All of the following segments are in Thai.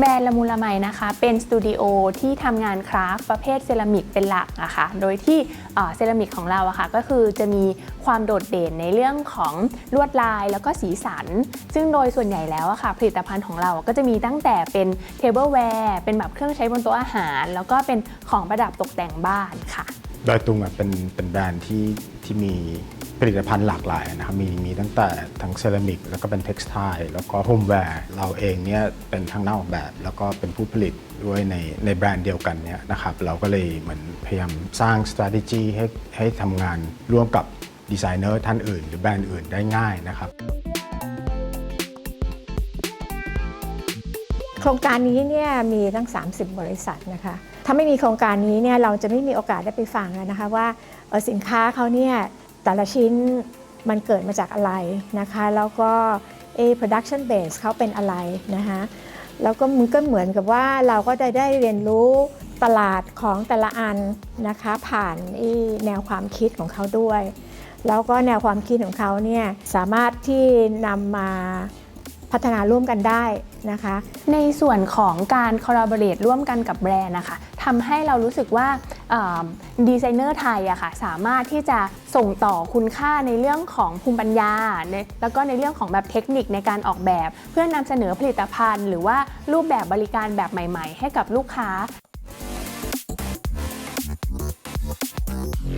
แบรนด์ละมุนละไมนะคะ เป็นสตูดิโอที่ทำงานคราฟประเภทเซรามิกเป็นหลักอะคะ โดยที่เซรามิกของเราอะค่ะก็คือจะมีความโดดเด่นในเรื่องของลวดลายแล้วก็สีสัน ซึ่งโดยส่วนใหญ่แล้วอะค่ะ ผลิตภัณฑ์ของเราก็จะมีตั้งแต่เป็นเทเบิลแวร์เป็นแบบเครื่องใช้บนโต๊ะอาหาร แล้วก็เป็นของประดับตกแต่งบ้านค่ะ ดอยตุงอะเป็นเป็นแบรนด์ที่ที่มีผลิตภัณฑ์หลากหลายนะครับมีมีตั้งแต่ทั้งเซรามิก แล้วก็เป็นเท็กซ์ไทแล้วก็โฮมแวร์เราเองเนี่ยเป็นทั้งนักออกแบบ แล้วก็เป็นผู้ผลิตด้วยในในแบรนด์เดียวกันเนี่ยนะครับเราก็เลยเหมือนพยายามสร้าง strategy ให้ให้ทำงานร่วมกับดีไซเนอร์ท่านอื่น หรือแบรนด์อื่นได้ง่ายนะครับ ครงการนี้เนี่ยมีตั้ง 30 บริษัทนะคะ ถ้าไม่มีโครงการนี้เนี่ยเราจะไม่มีโอกาสได้ไปฟังนะคะว่าสินค้าเขาเนี่ยแต่ละชิ้นมันเกิดมาจากอะไรนะคะ แล้วก็เอ production base เขาเป็นอะไรนะคะแล้วก็มันก็เหมือนกับว่าเราก็ได้ได้เรียนรู้ตลาดของแต่ละอันนะคะ ผ่านแนวความคิดของเขาด้วย แล้วก็แนวความคิดของเขาเนี่ยสามารถที่นำมา พัฒนาร่วมกันได้นะคะ ในส่วนของการคอลลาบอร์เรร่วมกันกับแบรนด์นะคะทำให้เรารู้สึกว่าดีไซเนอร์ไทยอะค่ะสามารถที่จะส่งต่อคุณค่าในเรื่องของภูมิปัญญา แล้วก็ในเรื่องของแบบเทคนิคในการออกแบบ เพื่อนำเสนอผลิตภัณฑ์ หรือว่ารูปแบบบริการแบบใหม่ ๆ ให้กับลูกค้า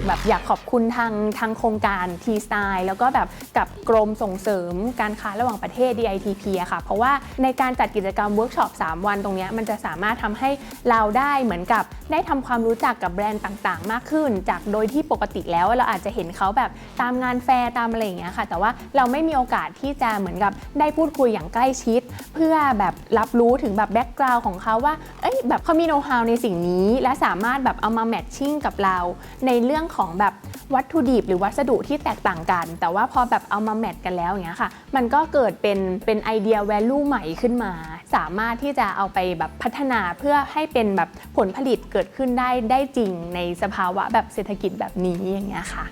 แบบอยากขอบคุณทางทางโครงการ T Style แล้วก็แบบกับกรมส่งเสริมการค้าระหว่างประเทศ DITP อะค่ะ เพราะว่าในการจัดกิจกรรมเวิร์กช็อป3วันตรงนี้มันจะสามารถทำให้เราได้เหมือนกับได้ทำความรู้จักกับแบรนด์ต่างๆ มากขึ้น จากโดยที่ปกติแล้วเราอาจจะเห็นเขาแบบตามงานแฟร์ตามอะไรอย่างเงี้ยค่ะ แต่ว่าเราไม่มีโอกาสที่จะเหมือนกับได้พูดคุยอย่างใกล้ชิด เพื่อแบบรับรู้ถึงแบบแบ็กกราวน์ของเขาว่าเยแบบเขามีโน้ตฮาวในสิ่งนี้ และสามารถแบบเอามาแมทชิ่งกับเรา ในเรื่องของแบบวัตถุดิบหรือวัสดุที่แตกต่างกัน แต่ว่าพอแบบเอามาแมทกันแล้วอย่างเงี้ยค่ะ มันก็เกิดเป็นเป็นไอเดียแวลูใหม่ขึ้นมา สามารถที่จะเอาไปแบบพัฒนาเพื่อให้เป็นแบบผลผลิตเกิดขึ้นได้ได้จริงในสภาวะแบบเศรษฐกิจแบบนี้อย่างเงี้ยค่ะ